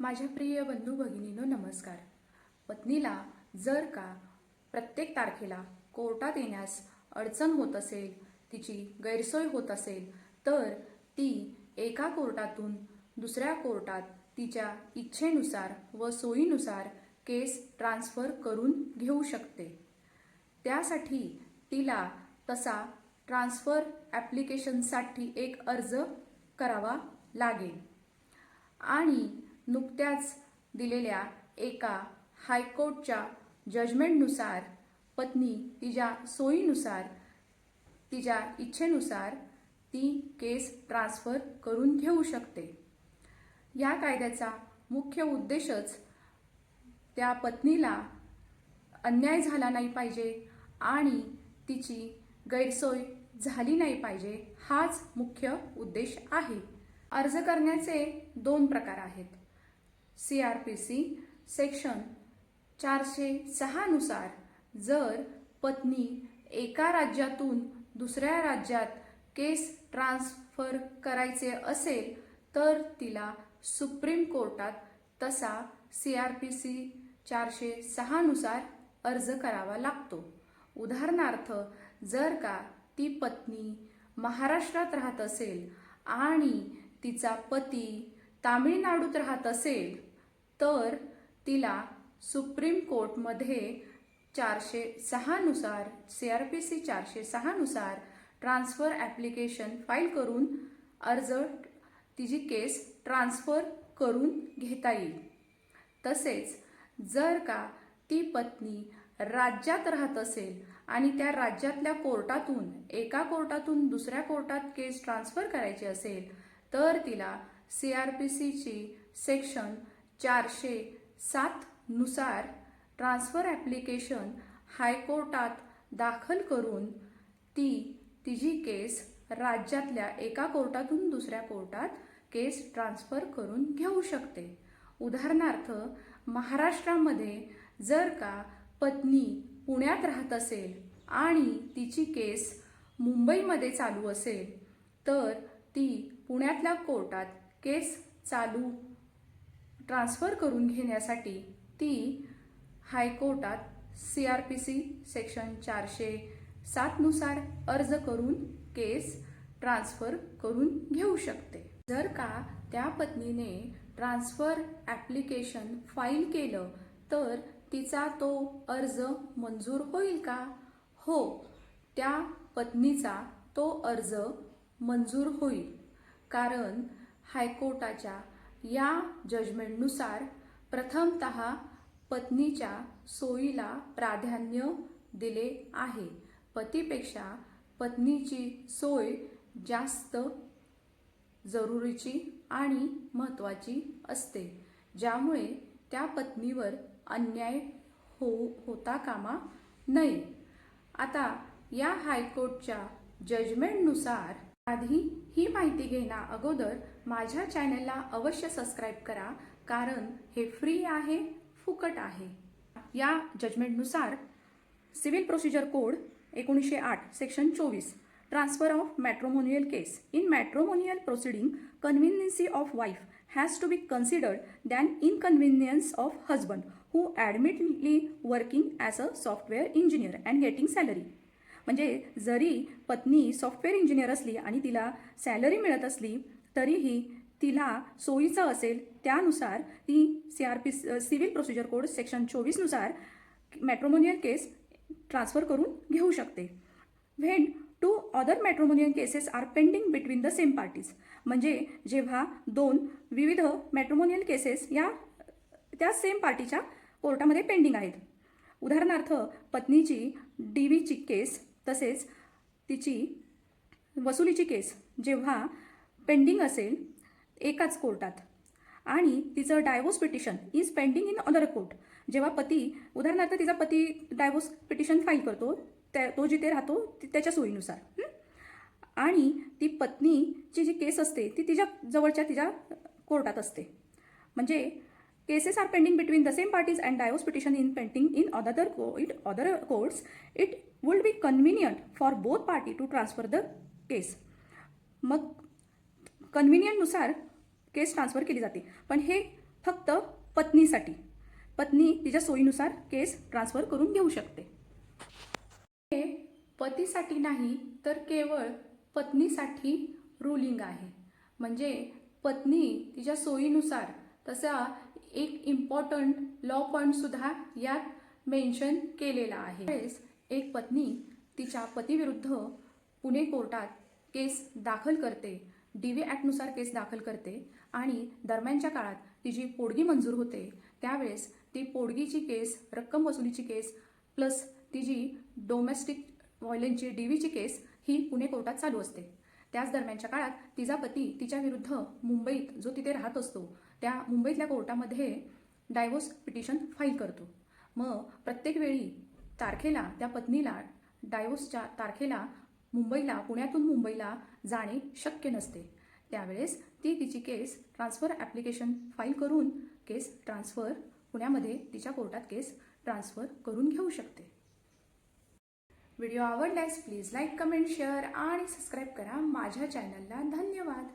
माझ्या प्रिय बंधू भगिनीनो नमस्कार. पत्नीला जर का प्रत्येक तारखेला कोर्टात येण्यास अडचण होत असेल तिची गैरसोय होत असेल तर ती एका कोर्टातून दुसऱ्या कोर्टात तिच्या इच्छेनुसार व सोयीनुसार केस ट्रान्स्फर करून घेऊ शकते. त्यासाठी तिला तसा ट्रान्स्फर ॲप्लिकेशनसाठी एक अर्ज करावा लागेल. आणि नुकत्याच दिलेल्या एका हायकोर्टच्या जजमेंटनुसार पत्नी तिच्या सोयीनुसार तिच्या इच्छेनुसार ती केस ट्रान्स्फर करून घेऊ शकते. या कायद्याचा मुख्य उद्देशच त्या पत्नीला अन्याय झाला नाही पाहिजे आणि तिची गैरसोय झाली नाही पाहिजे हाच मुख्य उद्देश आहे. अर्ज करण्याचे दोन प्रकार आहेत. C R P C section चारशे सहानुसार जर पत्नी एका राज्यातून दुसऱ्या राज्यात केस ट्रान्स्फर करायचे असेल तर तिला सुप्रीम कोर्टात तसा सी आर पी सी चारशे सहानुसार अर्ज करावा लागतो. उदाहरणार्थ जर का ती पत्नी महाराष्ट्रात राहत असेल आणि तिचा पती तामिळनाडूत राहत असेल तर तिला सुप्रीम कोर्टमध्ये चारशे सहानुसार सी आर पी सी चारशे सहानुसार ट्रान्स्फर ॲप्लिकेशन फाईल करून अर्ज तिची केस ट्रान्स्फर करून घेता येईल. तसेच जर का ती पत्नी राज्यात राहत असेल आणि त्या राज्यातल्या कोर्टातून एका कोर्टातून दुसऱ्या कोर्टात केस ट्रान्स्फर करायची असेल तर तिला सी आर पी सीची सेक्शन चारशे सातनुसार ट्रान्स्फर ॲप्लिकेशन हायकोर्टात दाखल करून ती तिची केस राज्यातल्या एका कोर्टातून दुसऱ्या कोर्टात केस ट्रान्स्फर करून घेऊ शकते. उदाहरणार्थ महाराष्ट्रामध्ये जर का पत्नी पुण्यात राहत असेल आणि तिची केस मुंबईमध्ये चालू असेल तर ती पुण्यातल्या कोर्टात केस चालू ट्रान्स्फर करून घेण्यासाठी ती हायकोर्टात C R P C section चारशे सातनुसार अर्ज करून केस ट्रान्स्फर करून घेऊ शकते. जर का त्या पत्नीने ट्रान्स्फर ॲप्लिकेशन फाईल केलं तर तिचा तो अर्ज मंजूर होईल का? हो त्या पत्नीचा तो अर्ज मंजूर होईल कारण हायकोर्टाच्या या जजमेंटनुसार प्रथमत पत्नीच्या सोयीला प्राधान्य दिले आहे. पतीपेक्षा पत्नीची सोय जास्त जरुरीची आणि महत्त्वाची असते ज्यामुळे त्या पत्नीवर अन्याय हो होता कामा नये. आता या हायकोर्टच्या जजमेंटनुसार आधी ही माहिती घेण्या अगोदर माझ्या चॅनलला अवश्य सबस्क्राईब करा कारण हे फ्री आहे फुकट आहे. या जजमेंटनुसार सिव्हिल प्रोसिजर कोड एकोणीसशे आठ सेक्शन चोवीस transfer of matrimonial case. In matrimonial proceeding convenience of wife has to be considered than inconvenience of husband who admittedly working as a software engineer and getting salary. म्हणजे जरी पत्नी software engineer असली आणि तिला salary मिळत असली तरीही तिला सोयीचं असेल त्यानुसार ती C R P civil procedure code section चोवीसनुसार matrimonial case transfer करून घेऊ शकते. When two other matrimonial cases are pending between the same parties म्हणजे जेव्हा दोन विविध मॅट्रोमोनियल केसेस या त्या सेम पार्टीच्या कोर्टामध्ये पेंडिंग आहेत. उदाहरणार्थ पत्नीची डी व्हीची केस तसेच तिची वसुलीची केस जेव्हा पेंडिंग असेल एकाच कोर्टात. आणि तिचं divorce petition is pending in other court जेव्हा पती उदाहरणार्थ तिचा पती डायवोर्स पिटिशन फाईल करतो त्या तो जिथे राहतो त्याच्या सोयीनुसार. आणि ती पत्नीची जी केस असते ती तिच्या जवळच्या तिच्या कोर्टात असते. म्हणजे cases are pending between the same parties and divorce petition in pending in other co it other courts it would be convenient for both party to transfer the case मग कन्व्हिनियंटनुसार केस ट्रान्सफर केली जाते. पण हे फक्त पत्नीसाठी. पत्नी तिच्या सोयीनुसार केस ट्रान्सफर करून घेऊ शकते. हे पतीसाठी नाही तर केवळ पत्नीसाठी रुलिंग आहे. म्हणजे पत्नी तिच्या सोयीनुसार तसा एक इम्पॉर्टंट लॉ पॉईंटसुद्धा यात मेन्शन केलेला आहे. त्यावेळेस एक पत्नी तिच्या पतीविरुद्ध पुणे कोर्टात केस दाखल करते. डी व्ही ॲक्टनुसार केस दाखल करते आणि दरम्यानच्या काळात तिची पोडगी मंजूर होते. त्यावेळेस ती पोडगीची केस रक्कम वसुलीची केस प्लस तिची डोमेस्टिक व्हायलन्सची डी व्हीची केस ही पुणे कोर्टात चालू असते. त्याच दरम्यानच्या काळात तिचा पती तिच्या विरुद्ध मुंबईत जो तिथे राहत असतो त्या मुंबईतल्या कोर्टामध्ये डायव्होर्स पिटिशन फाईल करतो. मग प्रत्येक वेळी तारखेला त्या पत्नीला डायव्होर्सच्या तारखेला मुंबईला पुण्यातून मुंबईला जाणे शक्य नसते. त्यावेळेस ती तिची केस ट्रान्सफर ॲप्लिकेशन फाईल करून केस ट्रान्सफर पुण्यामध्ये तिच्या कोर्टात केस ट्रान्सफर करून घेऊ शकते. व्हिडिओ आवडल्यास प्लीज लाईक कमेंट शेअर आणि सबस्क्राईब करा. माझ्या चॅनलला धन्यवाद.